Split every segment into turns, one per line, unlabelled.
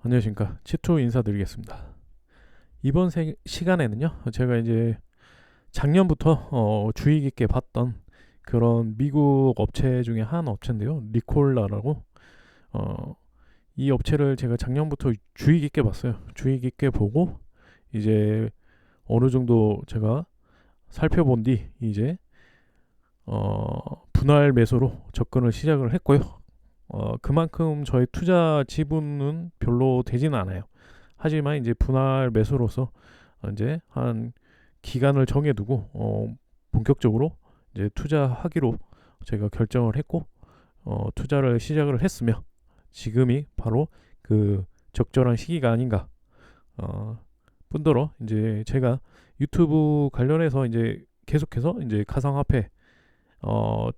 안녕하십니까 치투 인사드리겠습니다. 이번 세- 시간에는요 제가 이제 작년부터 어, 주의 깊게 봤던 그런 미국 업체 중에 한 업체인데요 리콜라라고 어, 이 업체를 제가 작년부터 주의 깊게 봤어요. 주의 깊게 보고 이제 어느 정도 제가 살펴본 뒤 이제 어, 분할 매수로 접근을 시작을 했고요. 어, 그만큼 저의 투자 지분은 별로 되지는 않아요. 하지만 이제 분할 매수로서 이제 한 기간을 정해두고 어, 본격적으로 이제 투자하기로 제가 결정을 했고 어, 투자를 시작을 했으며 지금이 바로 그 적절한 시기가 아닌가. 어, 뿐더러 이제 제가 유튜브 관련해서 이제 계속해서 이제 가상화폐 어,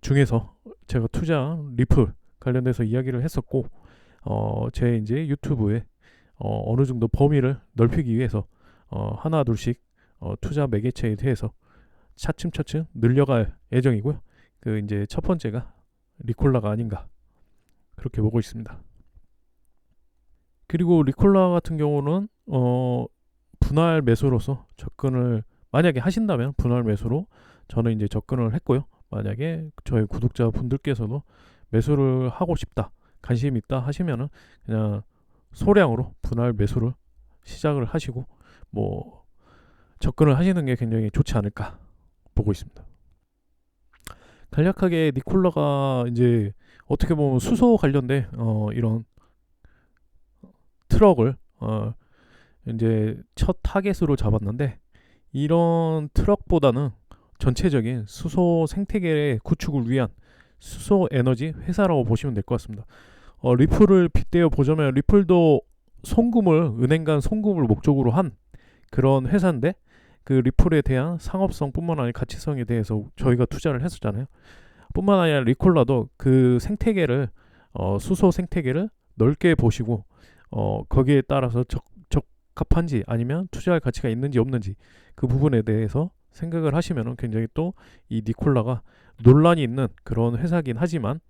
중에서 제가 투자한 리플 관련돼서 이야기를 했었고 어, 제 이제 유튜브에 어, 어느 정도 범위를 넓히기 위해서 어, 하나 둘씩 어, 투자 매개체에 대해서 차츰차츰 늘려갈 예정이고요. 그 이제 첫 번째가 리콜라가 아닌가 그렇게 보고 있습니다. 그리고 리콜라 같은 경우는 어, 분할 매수로서 접근을 만약에 하신다면 분할 매수로 저는 이제 접근을 했고요. 만약에 저희 구독자 분들께서도 매수를 하고 싶다, 관심 있다 하시면은 그냥 소량으로 분할 매수를 시작을 하시고 뭐 접근을 하시는 게 굉장히 좋지 않을까 보고 있습니다. 간략하게 니콜라가 이제 어떻게 보면 수소 관련된 어 이런 트럭을 어 이제 첫 타겟으로 잡았는데 이런 트럭보다는 전체적인 수소 생태계 구축을 위한 수소 에너지 회사라고 보시면 될 것 같습니다. 어, 리플을 빗대어 보자면 리플도 송금을 은행 간 송금을 목적으로 한 그런 회사인데 그 리플에 대한 상업성뿐만 아니라 가치성에 대해서 저희가 투자를 했었잖아요. 뿐만 아니라 리콜라도 그 생태계를 어, 수소 생태계를 넓게 보시고 어, 거기에 따라서 적, 적합한지 아니면 투자할 가치가 있는지 없는지 그 부분에 대해서 생각을 하시면 굉장히 또 이 니콜라가 논란이 있는 그런 회사긴 하지만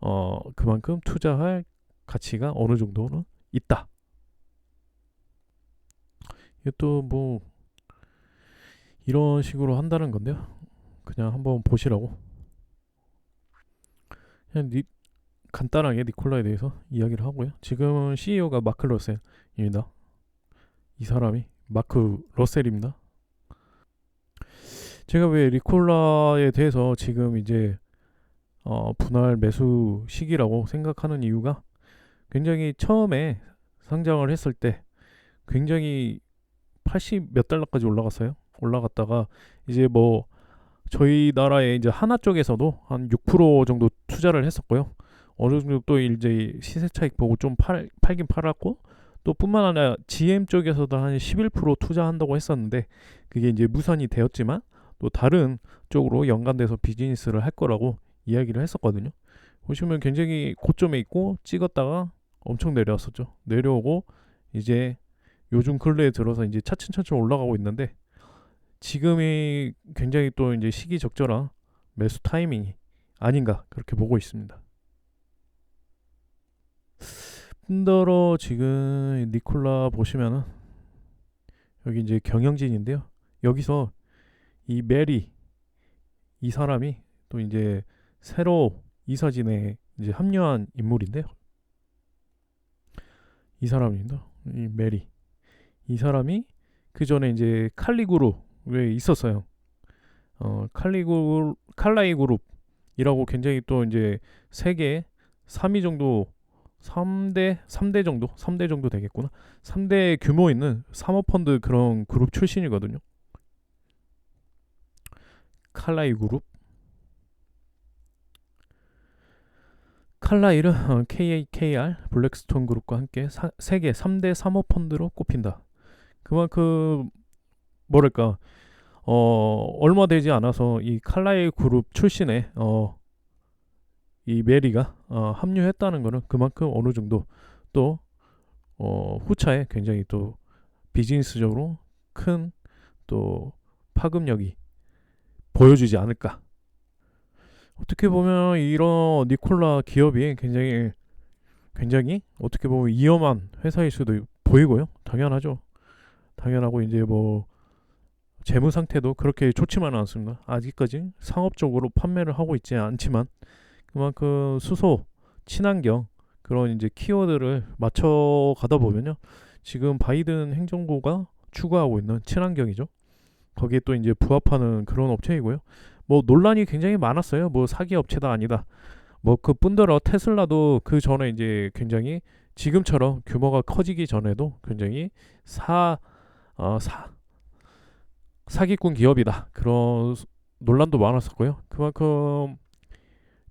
어 그만큼 투자할 가치가 어느 정도는 있다. 이게 또뭐 이런 식으로 한다는 건데요. 그냥 한번 보시라고. 그냥 니, 간단하게 니콜라에 대해서 이야기를 하고요. 지금은 CEO가 마크 러셀입니다. 이 사람이 마크 러셀입니다. 제가 왜 리콜라에 대해서 지금 이제 어, 분할 매수 시기라고 생각하는 이유가 굉장히 처음에 상장을 했을 때 굉장히 80 몇 달러까지 올라갔어요. 올라갔다가 이제 뭐 저희 나라의 이제 하나 쪽에서도 한 6% 정도 투자를 했었고요. 어느 정도 또 이제 시세 차익 보고 좀 팔, 팔긴 팔았고 또 뿐만 아니라 GM 쪽에서도 한 11% 투자한다고 했었는데 그게 이제 무산이 되었지만 또 다른 쪽으로 연관돼서 비즈니스를 할 거라고 이야기를 했었거든요. 보시면 굉장히 고점에 있고 찍었다가 엄청 내려왔었죠. 내려오고 이제 요즘 근래에 들어서 이제 차츰차츰 올라가고 있는데 지금이 굉장히 또 이제 시기 적절한 매수 타이밍이 아닌가 그렇게 보고 있습니다. 뿐더러 지금 니콜라 보시면은 여기 이제 경영진인데요. 여기서 이 메리 이 사람이 또 이제 새로 이사진에 이제 합류한 인물인데요. 이 사람입니다. 이 메리 이 사람이 그 전에 이제 칼리그룹에 있었어요. 어 칼리그룹 칼라이 그룹이라고 굉장히 또 이제 세계 3위 정도 3대 3대 정도 3대 정도 되겠구나. 3대 규모 있는 사모펀드 그런 그룹 출신이거든요. 칼라이 그룹 칼라일은 어, KAKR 블랙스톤 그룹과 함께 사, 세계 3대 사모 펀드로 꼽힌다. 그만큼 뭐랄까 어 얼마 되지 않아서 이 칼라일 그룹 출신의 어이 메리가 어, 합류했다는 것은 그만큼 어느 정도 또 어, 후차에 굉장히 또 비즈니스적으로 큰 또 파급력이 보여주지 않을까. 어떻게 보면 이런 니콜라 기업이 굉장히 굉장히 어떻게 보면 위험한 회사일 수도 보이고요. 당연하죠. 당연하고 이제 뭐 재무 상태도 그렇게 좋지만은 않습니다. 아직까지 상업적으로 판매를 하고 있지 않지만 그만큼 수소, 친환경 그런 이제 키워드를 맞춰 가다 보면요. 지금 바이든 행정부가 추구하고 있는 친환경이죠. 거기에 또 이제 부합하는 그런 업체이고요. 뭐 논란이 굉장히 많았어요. 뭐 사기 업체다 아니다. 뭐 그뿐더러 테슬라도 그 전에 이제 굉장히 지금처럼 규모가 커지기 전에도 굉장히 사, 어, 사 사기꾼 기업이다 그런 수- 논란도 많았었고요. 그만큼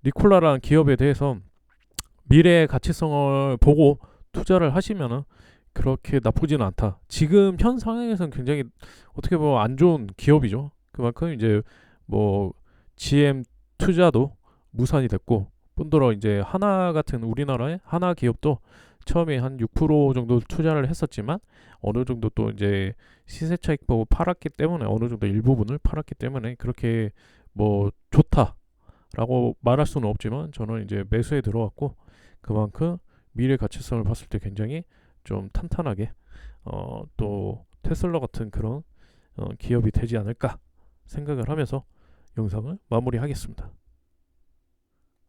니콜라라는 기업에 대해서 미래의 가치성을 보고 투자를 하시면은 그렇게 나쁘지는 않다. 지금 현 상황에서는 굉장히 어떻게 보면 안 좋은 기업이죠. 그만큼 이제 뭐 GM 투자도 무산이 됐고 뿐더러 이제 하나 같은 우리나라의 하나 기업도 처음에 한 6% 정도 투자를 했었지만 어느 정도 또 이제 시세 차익 보고 팔았기 때문에 어느 정도 일부분을 팔았기 때문에 그렇게 뭐 좋다라고 말할 수는 없지만 저는 이제 매수에 들어왔고 그만큼 미래 가치성을 봤을 때 굉장히 좀 탄탄하게 어 또 테슬라 같은 그런 어 기업이 되지 않을까 생각을 하면서 영상을 마무리하겠습니다.